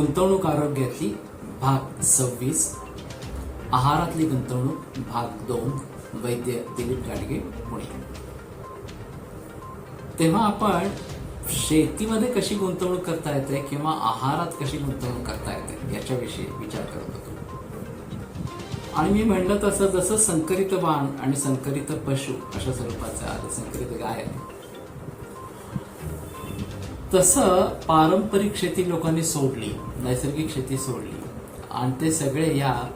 गुंतवणूक आरोग्यातली भाग सव्वीस आहारातली गुंतवणूक भाग दोन वैद्य दिलीप गाडगे पुणे. तेव्हा आपण शेतीमध्ये कशी गुंतवणूक करता येते किंवा आहारात कशी गुंतवणूक करता येते याच्याविषयी विचार करत होतो. आणि मी म्हणलं तसं जसं संकरित वाण आणि संकरित पशु अशा स्वरूपाचं आलं संकरित गाय तसं पारंपरिक शेती लोकांनी सोडली नैसर्गिक शेती सोडली. आणि ते सगळे या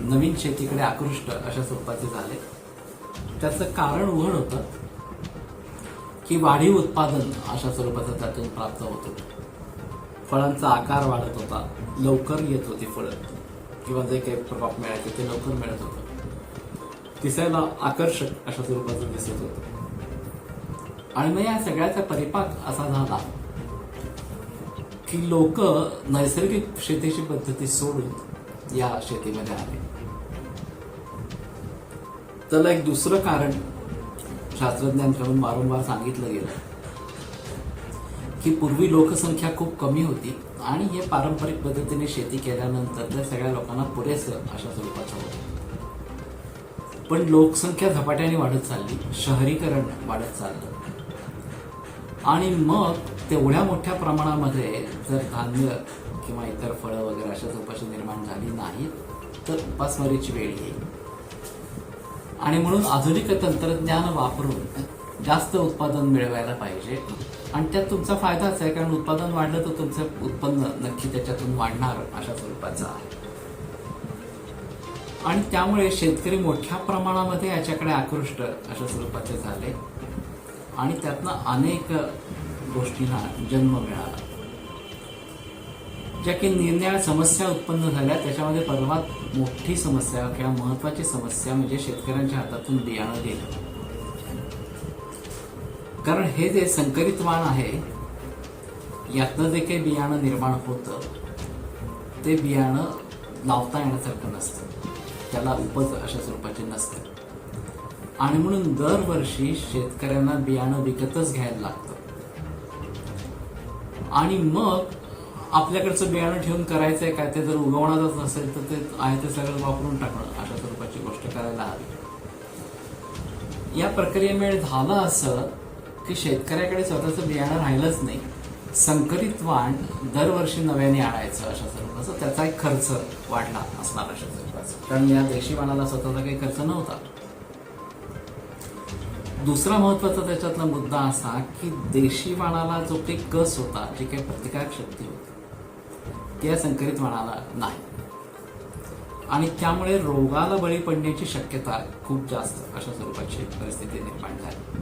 नवीन शेतीकडे आकृष्ट अशा स्वरूपाचे झाले. त्याचं कारण उघड होतं की वाढीव उत्पादन अशा स्वरूपाचं त्यातून प्राप्त होतं फळांचा आकार वाढत होता. लवकर येत होती फळं. किंवा जे काही प्रभाव मिळायचे ते लवकर मिळत होतं. दिसायला आकर्षक अशा स्वरूपाचं दिसत होतं. आणि मग या सगळ्याचा परिपाक असा झाला की लोक नैसर्गिक शेतीची पद्धती सोडून या शेतीमध्ये आले. त्याला एक दुसरं कारण शास्त्रज्ञांकडून वारंवार सांगितलं गेलं की पूर्वी लोकसंख्या खूप कमी होती आणि हे पारंपरिक पद्धतीने शेती केल्यानंतर त्या सगळ्या लोकांना पुरेसं अशा स्वरूपाचं होतं. पण लोकसंख्या झपाट्याने वाढत चालली शहरीकरण वाढत चाललं. आणि मग तेवढ्या मोठ्या प्रमाणामध्ये जर धान्य किंवा इतर फळं वगैरे अशा स्वरूपाची निर्माण झाली नाहीत तर उपासमारीची वेळ येईल. आणि म्हणून आधुनिक तंत्रज्ञान वापरून जास्त उत्पादन मिळवायला पाहिजे. आणि त्यात तुमचा फायदाच आहे कारण उत्पादन वाढलं तर तुमचं उत्पन्न नक्की त्याच्यातून वाढणार अशा स्वरूपाचं आहे. आणि त्यामुळे शेतकरी मोठ्या प्रमाणामध्ये याच्याकडे आकृष्ट अशा स्वरूपाचे झाले. आणि त्यातनं अनेक गोष्टींना जन्म मिळाला. ज्या की निर्णया समस्या उत्पन्न झाल्या त्याच्यामध्ये सर्वात मोठी समस्या किंवा महत्वाची समस्या म्हणजे शेतकऱ्यांच्या हातातून बियाणं गेलं कारण हे जे संकरित वाण आहे यातनं जे काही बियाणं निर्माण होतं ते बियाणं लावता येण्यासारखं नसतं. त्याला उपज अशा स्वरूपाचे नसतं. आणि म्हणून दरवर्षी शेतकऱ्यांना बियाणं विकतच घ्यायला लागतं. आणि मग आपल्याकडचं बियाणं ठेवून करायचंय काय ते जर उगवणारच नसेल तर ते आहे ते सगळं वापरून टाकणं. अशा स्वरूपाची गोष्ट करायला हवी. या प्रक्रियेमुळे झालं असं की शेतकऱ्याकडे स्वतःचं बियाणं राहिलंच नाही. संकरित वाण दरवर्षी नव्याने आणायचं अशा स्वरूपाचं. त्याचा एक खर्च वाढला असणार अशा स्वरूपाचा. कारण या देशी वाणाला स्वतःचा काही खर्च नव्हता. दुसरा महत्त्वाचा त्याच्यातला मुद्दा असा की देशी वाणाला जो काही कस होता जी काही प्रतिकारक शक्ती होती त्या संकरित वाणाला नाही. आणि त्यामुळे रोगाला बळी पडण्याची शक्यता खूप जास्त अशा स्वरूपाची परिस्थिती निर्माण झाली.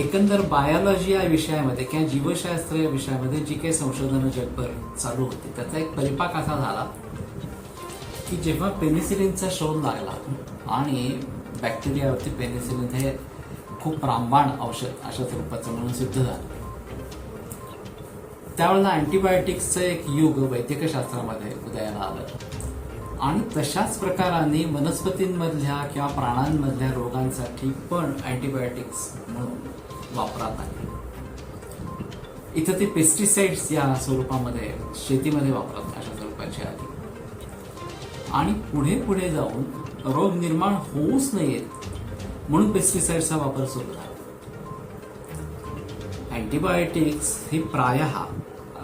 एकंदर बायोलॉजी या विषयामध्ये किंवा जीवशास्त्र या विषयामध्ये जी काही संशोधनं जगभर चालू होती त्याचा एक परिपाक असा झाला की जेव्हा पेनिसिलिनचा शोध लागला आणि बॅक्टेरियावरती पेनिसिलिन हे खूप रामबाण औषध अशा स्वरूपाचं म्हणून सिद्ध झालं. त्यावेळेला अँटीबायोटिक्सचं एक युग वैद्यकशास्त्रामध्ये उदयाला आलं. आणि तशाच प्रकाराने वनस्पतींमधल्या किंवा प्राण्यांमधल्या रोगांसाठी पण अँटीबायोटिक्स म्हणून वापरात आले. इथं ते पेस्टिसाइड्स या स्वरूपामध्ये शेतीमध्ये वापरत अशा स्वरूपाची आली. आणि पुढे पुढे जाऊन रोग निर्माण होऊच नयेत म्हणून पेस्टिसाइडचा वापर सुरू झाला. अँटीबायोटिक्स हे प्रायः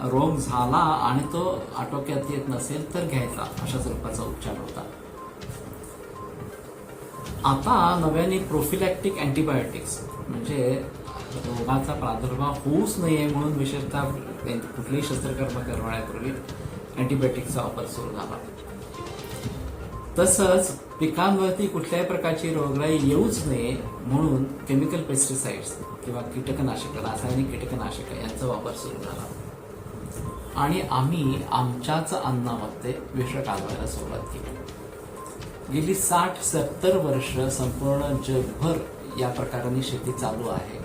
रोग झाला आणि तो आटोक्यात येत नसेल तर घ्यायचा अशा स्वरूपाचा उपचार होता. आता नव्याने प्रोफिलॅक्टिक अँटीबायोटिक्स म्हणजे रोगाचा प्रादुर्भाव होऊच नये म्हणून विशेषतः कुठलीही शस्त्रकर्म करण्यापूर्वी अँटीबायोटिकचा वापर सुरू झाला. तसंच पिकांवरती कुठल्याही प्रकारची रोगराई येऊच नये म्हणून केमिकल पेस्टिसाइड्स किंवा कीटकनाशक रासायनिक कीटकनाशक यांचा वापर सुरू झाला. आणि आम्ही आमच्याच अन्नामध्ये विष कालवायला सुरुवात केली. गेली साठ सत्तर वर्ष संपूर्ण जगभर या प्रकाराने शेती चालू आहे.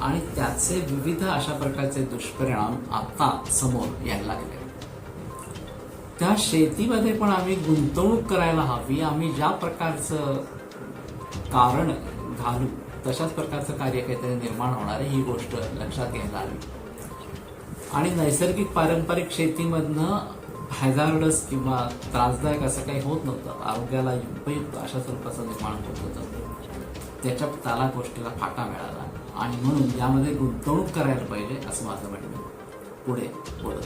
आणि त्याचे विविध अशा प्रकारचे दुष्परिणाम आता समोर यायला लागले. त्या शेतीमध्ये पण आम्ही गुंतवणूक करायला हवी आम्ही ज्या प्रकारचं कारण घालू तशाच प्रकारचं कार्य काहीतरी निर्माण होणार आहे ही गोष्ट लक्षात घ्यायला हवी. आणि नैसर्गिक पारंपरिक शेतीमधनं हॅझार्डस किंवा त्रासदायक असं काही होत नव्हतं. आरोग्याला उपयुक्त अशा स्वरूपाचं निर्माण होत होतं. त्याच्या त्याला गोष्टीला फाटा मिळाला. आणि म्हणून यामध्ये गुंतवणूक करायला पाहिजे असं माझं म्हणणं पुढे बोलत